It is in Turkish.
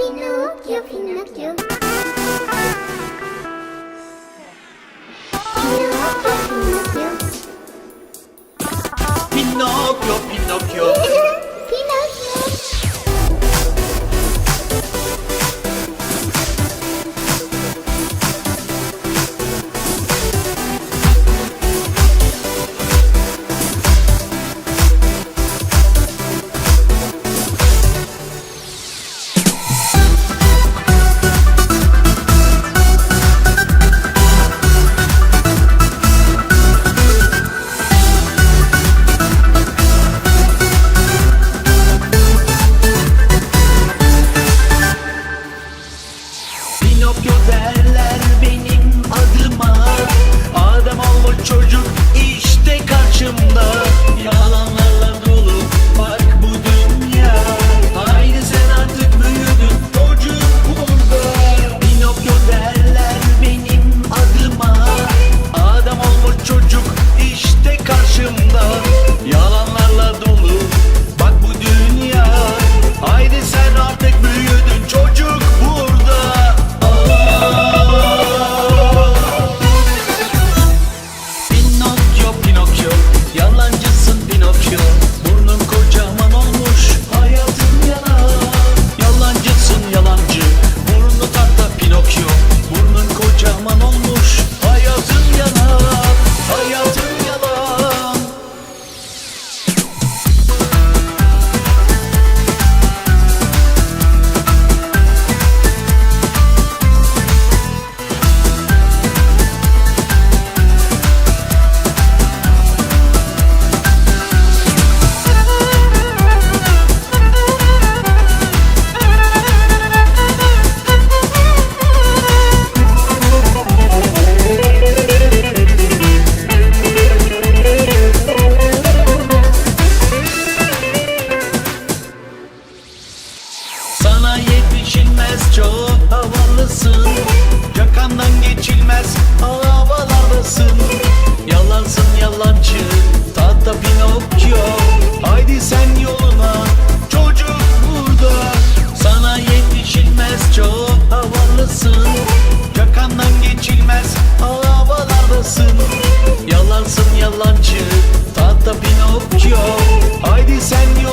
피노키오 피노키오. 피노키오 피노키오. 피노키오 çok havalısın. Yakandan geçilmez havalardasın. Yalansın yalancı tahta Pinokyo. Haydi sen yoluna çocuk burada. Sana yetişilmez çok havalısın. Yakandan geçilmez havalardasın. Yalansın yalancı tahta Pinokyo. Haydi sen yoluna